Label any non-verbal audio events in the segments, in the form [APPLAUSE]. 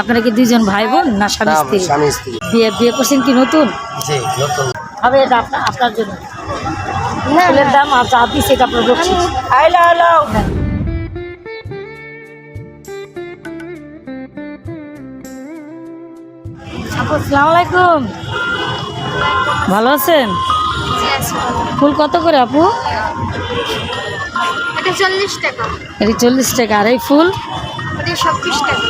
আপনারা কি দুইজন ভাই বোন না স্বামী স্ত্রী? স্বামী স্ত্রী। বিয়ে বিয়ে করছেন কি নতুন? জি নতুন। হবে এটা আপনার আপনার জন্য। ফুলের দাম আর যা দিচ্ছে এটা আপনার বকশিস আইলা আইলা আসসালামু আলাইকুম। ভালো আছেন? ফুল কত করে আপু? এটা চল্লিশ টাকা। এটি চল্লিশ টাকা। আর এই ফুল? এটা ছত্রিশ টাকা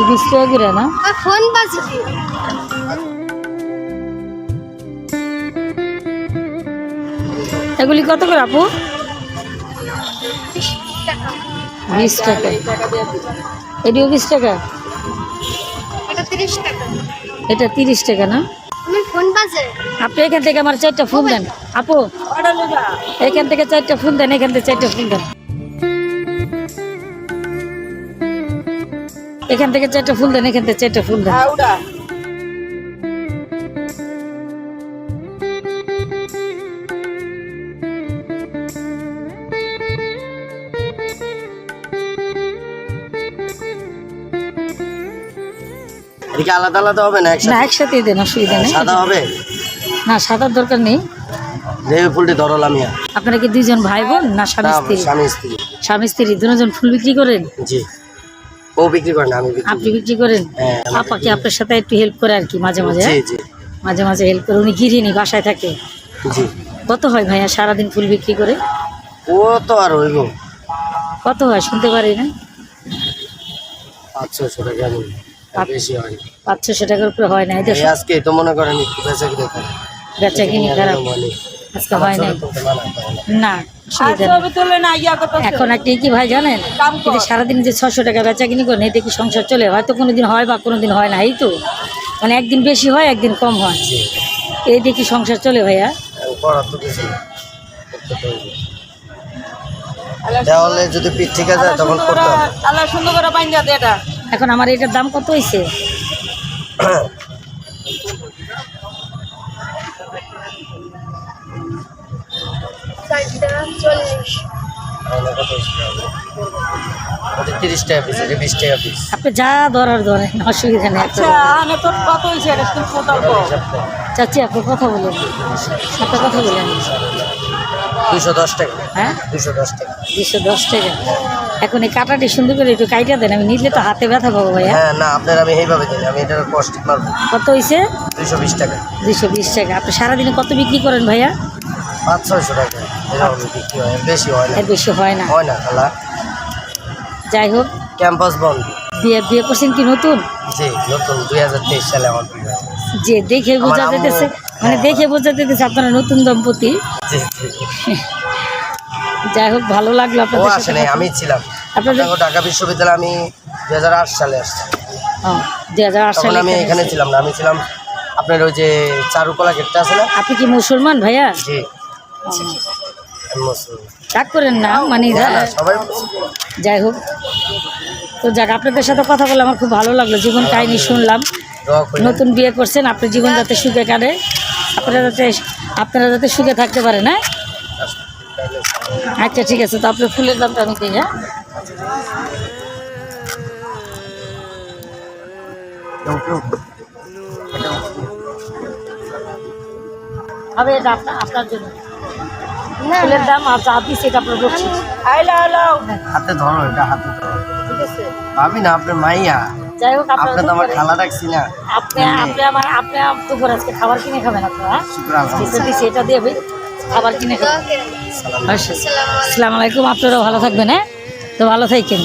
এটি টাকা করে না ফোন বাজে। এগুলি কত করে আপু? বিশ টাকা। এটিও বিশ টাকা? এটা তিরিশ টাকা। এটা তিরিশ টাকা না? আপনি এখান থেকে আমার চারটা ফুল দেন। আপু এখান থেকে চারটা ফুল দেন এখান থেকে চারটা ফুল দেন। এখান থেকে চারটা ফুল দেন এখান থেকে চারটা ফুল দেন। এদিকে আলাদা আলাদা হবে না না একসাথে একসাথেই দেন অসুবিধা নেই। সাদা হবে? না সাদার দরকার নেই। দেবে ফুলটি ধরলাম আপনারা কি দুইজন ভাই বোন না স্বামী স্ত্রী? স্বামী স্ত্রী। স্বামী স্ত্রী দুজন ফুল বিক্রি করেন? জি। ও বিক্রি করে না আমি আপনি বিক্রি করেন? হ্যাঁ, আমি আপা কি আপনার সাথে একটু হেল্প করে আর কি মাঝে মাঝে? জি? জি। মাঝে মাঝে হেল্প করে উনি গিরিনি বাসায় থাকে। জি। কত হয় ভাইয়া সারাদিন ফুল বিক্রি করে? ও তো আর হইব। কত হয় শুনতে পারি না। পাঁচ ছশো টাকা বেশি হয় না। টাকার উপরে হয় না আজকে তো মনে করেন বেচা কিনে বেচা কিনি খারাপ। আজকে হয় না। না। এখন একটা কি ভাই জানেন। যদি সারাদিন যে ছশো টাকা বেচা কিনি করেন এতে কি সংসার চলে? হয়তো কোনোদিন হয় বা কোনোদিন হয় না এই তো। মানে একদিন বেশি হয় একদিন কম হয়। এই দিয়ে কি সংসার চলে ভাইয়া? এখন করার তো কিছু নেই। করতে তো হইবে। দেওয়ালে যদি পিঠ ঠিক আছে তখন আল্লাহ সুন্দর করে বাইন্দা এটা। এখন আমার এটার দাম কত হয়েছে [COUGHS] চল্লিশ। তিরিশ টাকা পিস এটা বিশ টাকা পিস আপনি যা ধরার ধরেন অসুবিধা নেই। আচ্ছা চাচি আপনি কথা বলেন। আপনি কথা বলেন। দুশো দশ টাকা। হ্যাঁ? দুশো দশ টাকা। দুশো দশ টাকা। এখন এই কাটাটি সুন্দর করে একটু কাইটা দেন আমি নিলে তো হাতে ব্যথা পাবো ভাইয়া। হ্যাঁ না আপনার আমি এইভাবে দিই আমি এটার কষ্ট মারবো। কত হয়েছে দুশো বিশ টাকা। দুশো বিশ টাকা। আপনি সারাদিনে কত বিক্রি করেন ভাইয়া? পাঁচ ছয়শো টাকা। বিক্রি হয় বেশি হয় না। বেশি হয় না। হয় না খালা। যাই হোক। ক্যাম্পাস বন্ধ। বিয়ে বিয়ে করছেন কি নতুন? জি নতুন দুই হাজার তেইশ সালে আমার বিয়ে হয়েছে। যে দেখে বোঝা যেতেছে মানে দেখে বোঝা যেতেছে আপনারা নতুন দম্পতি। যাই হোক ভালো লাগল আপনাদের আসে সাথে নাই আমি ছিলাম। আপনাদের ঢাকা বিশ্ববিদ্যালয়ে আমি দুই হাজার আট সালে আসছি। দুই হাজার আট সালে আমি এখানে ছিলাম না আমি ছিলাম আপনার ওই যে চারুকলা গেটটা আছে না? আপনি কি মুসলমান ভাইয়া? জি। রাগ করেন না মানে। যাই হোক। তো যাক আপনাদের সাথে কথা বলে আমার খুব ভালো লাগল জীবন কাহিনী শুনলাম। নতুন বিয়ে করছেন আপনার জীবন যাতে সুখে কাটে আপনারা যাতে আপনারা যাতে সুখে থাকতে পারেন হ্যাঁ? আচ্ছা ঠিক আছে তো আপনার ফুলের দামটা আমি দিই হ্যাঁ? হবে এটা আপনার জন্য। ফুলের দাম আর যা দিচ্ছে এটা আপনার বলছি হাতে ধরো এটা হাতে ধরো। ঠিক আছে। ভাবি না আপনার মাইয়া। যাই হোক আপনি তো আমার আপনার খালা ডাকছি না। আপনি আপনি আমার আপনি দুপুর আজকে খাবার কিনে খাবেন আপনারা শুক্রান কিছু দিয়ে খাবার কিনে খাবেন। আসসালামু আসসালামু আলাইকুম। আপনারাও ভালো থাকবেন হ্যাঁ? তো ভালো থাকেন।